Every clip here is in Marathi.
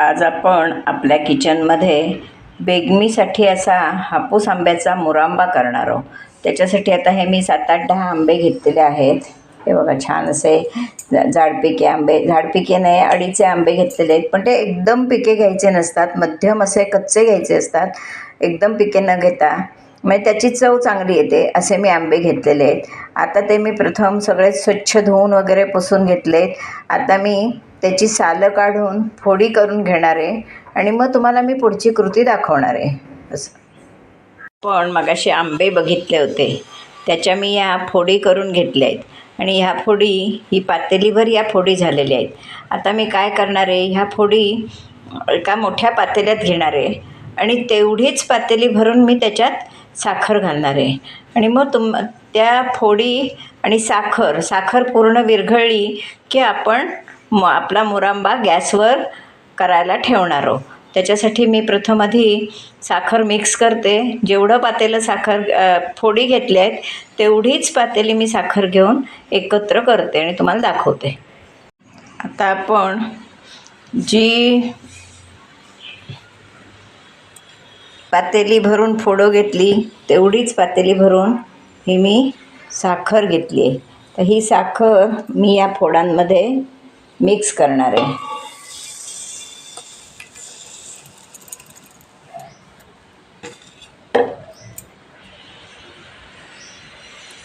आज आपण आपल्या किचनमध्ये बेगमीसाठी असा हापूस आंब्याचा मुरांबा करणार आहोत. त्याच्यासाठी आता हे मी सात आठ दहा आंबे घेतलेले आहेत. हे बघा छान असे झाडपिके आंबे. झाडपिके नाही अडीचे आंबे घेतलेले आहेत. पण ते एकदम पिके घ्यायचे नसतात. मध्यम असे कच्चे घ्यायचे असतात. एकदम पिके न घेता. म्हणजे त्याची चव चांगली येते असे मी आंबे घेतलेले आहेत. आता ते मी प्रथम सगळे स्वच्छ धुवून वगैरे पुसून घेतले आहेत आता मी त्याची सालं काढून फोडी करून घेणार आहे आणि मग तुम्हाला मी पुढची कृती दाखवणार आहे. असं. पण मगाशी आंबे बघितले होते. त्याच्या मी या फोडी करून घेतल्या आहेत. आणि ह्या फोडी ही पातेलीभर या फोडी झालेल्या आहेत. आता मी काय करणार आहे? ह्या फोडी एका मोठ्या पातेल्यात घेणार आहे. आणि तेवढीच पातेली भरून मी त्याच्यात साखर घालणार आहे. आणि मग तुम त्या फोडी आणि साखर साखर पूर्ण विरघळली की आपण म आपला मुरांबा गॅसवर करायला ठेवणार आहो त्याच्यासाठी मी प्रथम आधी साखर मिक्स करते. जेवढं पातेलं साखर फोडी घेतल्या आहेत तेवढीच पातेली मी साखर घेऊन एकत्र करते आणि तुम्हाला दाखवते. आता आपण जी पातेली भरून फोडं घेतली तेवढीच पातेली भरून ही मी साखर घेतली आहे. तर ही साखर मी या फोडांमध्ये मिक्स करणार आहे.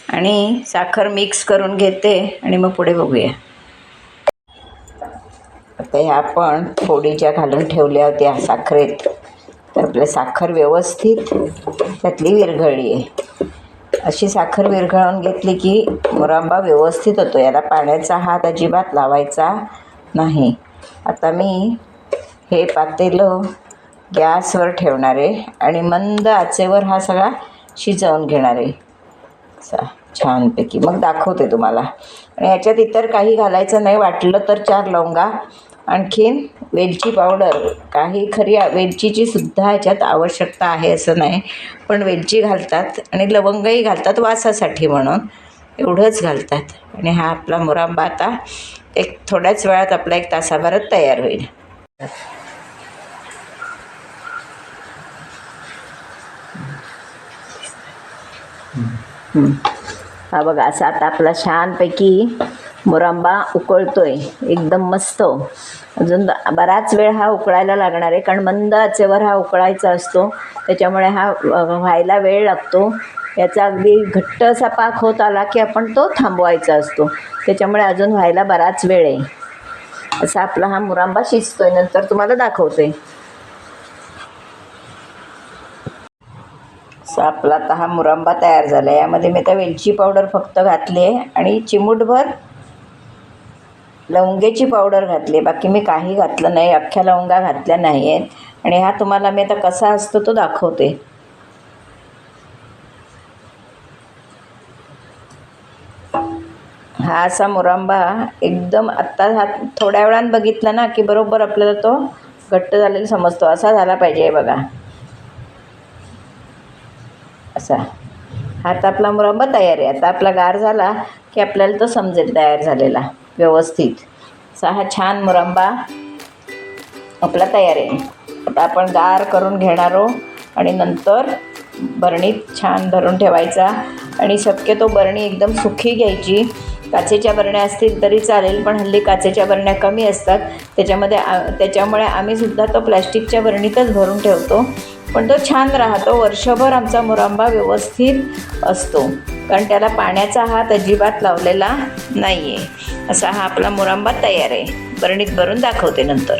आणि साखर मिक्स करून घेते आणि मग पुढे बघूया. आता ह्या आपण फोडीच्या घालून ठेवल्या होत्या साखरेत. तर आपलं साखर व्यवस्थित त्यातली विरघळली आहे. अशी साखर विरघळून घेतली की मुरांबा व्यवस्थित होतो. याला पाण्याचा हात अजिबात लावायचा नाही. आता मी हे पातेलं गॅसवर ठेवणार आहे आणि मंद आचेवर हा सगळा शिजवून घेणार आहे. असा छानपैकी. मग दाखवते तुम्हाला. आणि ह्याच्यात इतर काही घालायचं नाही. वाटलं तर चार लवंगा आणखीन वेलची पावडर काही खरी वेलचीची सुद्धा ह्याच्यात आवश्यकता आहे असं नाही. पण वेलची घालतात आणि लवंगही घालतात वासासाठी म्हणून. एवढंच घालतात. आणि हा आपला मुरांबा आता एक थोड्याच वेळात आपला एक तासाभरात तयार होईल. हा बघा असा आता आपला छानपैकी मुरांबा उकळतोय. एकदम मस्त. अजून बराच वेळ हा उकळायला लागणार आहे कारण मंद आचेवर हा उकळायचा असतो. त्याच्यामुळे हा व्हायला वेळ लागतो. याचा अगदी घट्ट असा पाक होत आला की आपण तो थांबवायचा असतो. त्याच्यामुळे अजून व्हायला बराच वेळ आहे. असा आपला हा मुरांबा शिजतोय. नंतर तुम्हाला दाखवते. आपला आता हा मुरांबा तयार झाला. आहे यामध्ये मी आता वेलची पावडर फक्त घातली आहे आणि चिमूटभर लवंगेची पावडर घातली. आहे बाकी मी काही घातलं नाही अख्ख्या लवंगा घातल्या नाही आहेत आणि हा तुम्हाला मी आता कसा असतो तो दाखवते. हा असा मुरांबा एकदम आत्ता हा थोड्या वेळानं बघितला ना की बरोबर आपल्याला तो घट्ट झालेला समजतो. असा झाला पाहिजे बघा. असा. हा आता आपला मुरंबा तयार आहे. आता आपला गार झाला की आपल्याला तो समजेल तयार झालेला व्यवस्थित. असा हा छान मुरंबा आपला तयार आहे. आता आपण गार करून घेणार आहोत आणि नंतर बरणीत छान भरून ठेवायचा आणि शक्यतो बरणी एकदम सुखी घ्यायची. काचेच्या बरण्या असतील तरी चालेल पण हल्ली काचेच्या बरण्या कमी असतात. त्याच्यामध्ये आ त्याच्यामुळे आम्हीसुद्धा तो प्लॅस्टिकच्या बरणीतच भरून ठेवतो. पण तो छान राहतो. वर्षभर आमचा मुरांबा व्यवस्थित असतो. कारण त्याला पाण्याचा हात अजिबात लावलेला नाही आहे असा हा आपला मुरांबा तयार आहे. बरणीत भरून दाखवते नंतर.